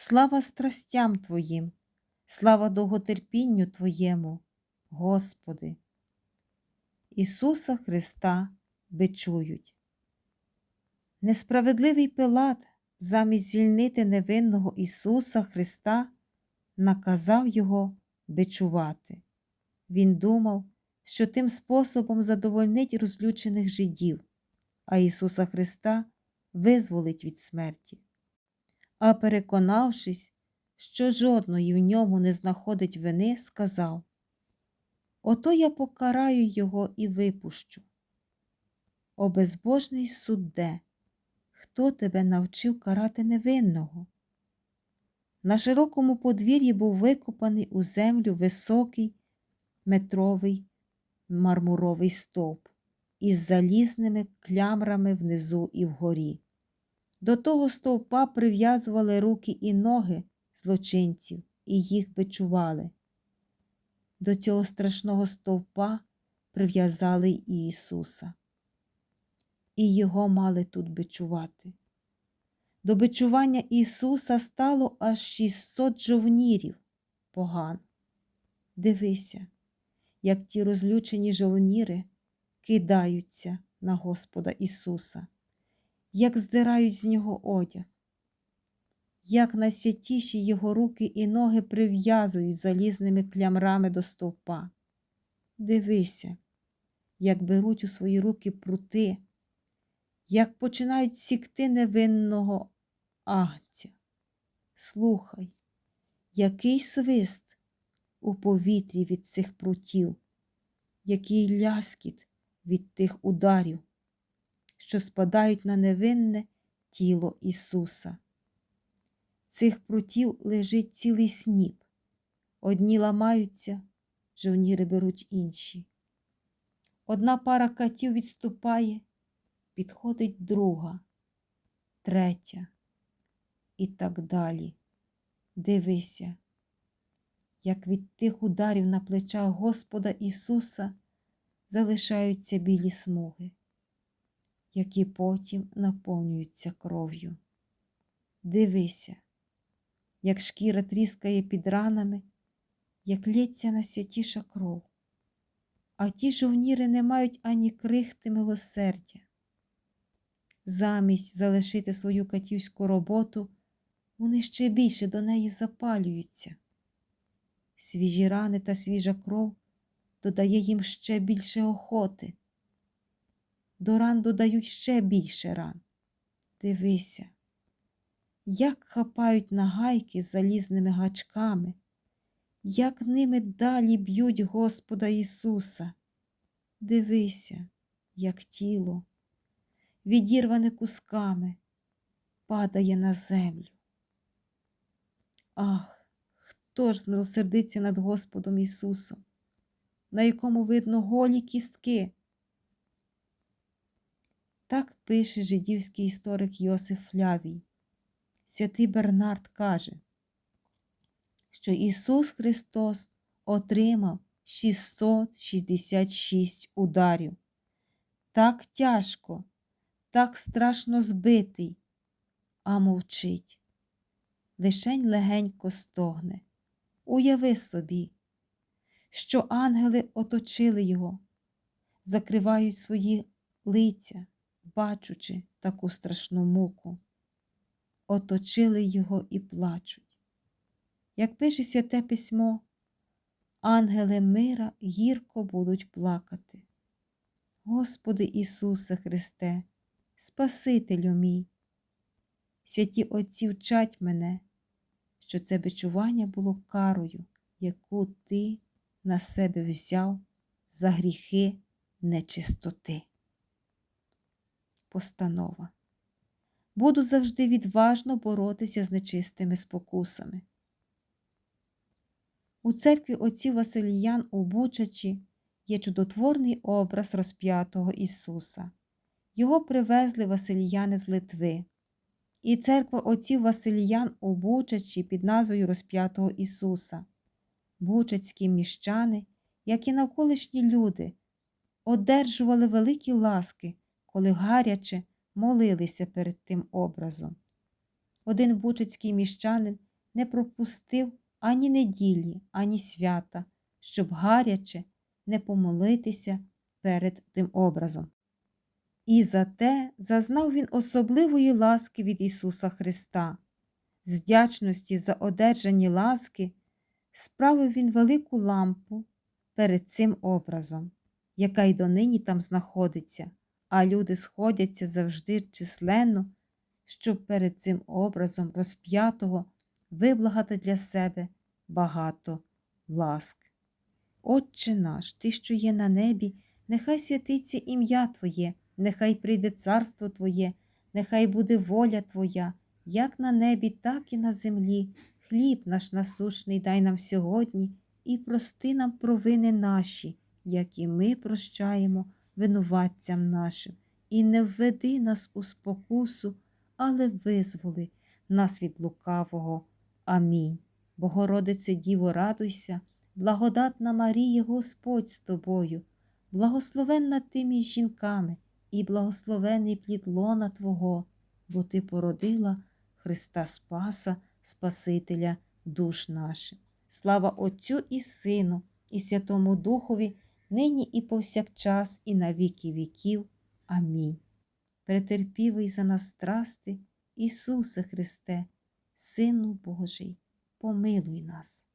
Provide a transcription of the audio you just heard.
Слава страстям Твоїм, слава довготерпінню Твоєму, Господи. Ісуса Христа бичують. Несправедливий Пилат, замість звільнити невинного Ісуса Христа, наказав Його бичувати. Він думав, що тим способом задовольнить розлючених жидів, а Ісуса Христа визволить від смерті. А переконавшись, що жодної в ньому не знаходить вини, сказав Ото я покараю його і випущу. О безбожний судде, хто тебе навчив карати невинного? На широкому подвір'ї був викопаний у землю високий метровий мармуровий стовп із залізними клямрами внизу і вгорі. До того стовпа прив'язували руки і ноги злочинців і їх бичували. До цього страшного стовпа прив'язали і Ісуса. І його мали тут бичувати. До бичування Ісуса стало аж 600 жовнірів поган. Дивися, як ті розлючені жовніри кидаються на Господа Ісуса, як здирають з Нього одяг, як найсвятіші Його руки і ноги прив'язують залізними клямрами до стовпа. Дивися, як беруть у свої руки прути, як починають сікти невинного агця. Слухай, який свист у повітрі від цих прутів, який ляскіт від тих ударів, що спадають на невинне тіло Ісуса. Цих прутів лежить цілий сніп. Одні ламаються, жовніри беруть інші. Одна пара катів відступає, підходить друга, третя і так далі. Дивися, як від тих ударів на плечах Господа Ісуса залишаються білі смуги, які потім наповнюються кров'ю. Дивися, як шкіра тріскає під ранами, як лється найсвятіша кров, а ті жовніри не мають ані крихти милосердя. Замість залишити свою катівську роботу, вони ще більше до неї запалюються. Свіжі рани та свіжа кров додає їм ще більше охоти. До ран додають ще більше ран. Дивися, як хапають нагайки залізними гачками, як ними далі б'ють Господа Ісуса. Дивися, як тіло, відірване кусками, падає на землю. Ах, хто ж змилосердиться над Господом Ісусом, на якому видно голі кістки? Так пише жидівський історик Йосиф Флявій. Святий Бернард каже, що Ісус Христос отримав 666 ударів. Так тяжко, так страшно збитий, а мовчить. Лишень легенько стогне. Уяви собі, що ангели оточили його, закривають свої лиця, бачучи таку страшну муку оточили його і плачуть. Як пише святе письмо, ангели мира гірко будуть плакати. Господи Ісусе Христе, Спасителю мій, святі Отці вчать мене, що це бичування було карою, яку Ти на себе взяв за гріхи нечистоти. Постанова буду завжди відважно боротися з нечистими спокусами. У церкві отців Василіян у Бучачі є чудотворний образ розп'ятого Ісуса. Його привезли Василіяни з Литви. І церква отців Василіян у Бучачі під назвою Розп'ятого Ісуса. Бучацькі міщани, як і навколишні люди, одержували великі ласки, коли гаряче молилися перед тим образом. Один бучицький міщанин не пропустив ані неділі, ані свята, щоб гаряче не помолитися перед тим образом. І за те зазнав він особливої ласки від Ісуса Христа. З вдячності за одержані ласки справив він велику лампу перед цим образом, яка й донині там знаходиться, а люди сходяться завжди численно, щоб перед цим образом розп'ятого виблагати для себе багато ласк. Отче наш, Ти, що є на небі, нехай святиться ім'я Твоє, нехай прийде царство Твоє, нехай буде воля Твоя, як на небі, так і на землі. Хліб наш насушний дай нам сьогодні і прости нам провини наші, як і ми прощаємо винуватцям нашим, і не введи нас у спокусу, але визволи нас від лукавого. Амінь. Богородице Діво, радуйся, благодатна Марія, Господь з тобою, благословенна ти між жінками, і благословений плід лона Твого, бо Ти породила Христа Спаса, Спасителя душ наших. Слава Отцю і Сину, і Святому Духові, нині і повсякчас, і на віки віків. Амінь. Претерпівий за нас страсти, Ісусе Христе, Сину Божий, помилуй нас.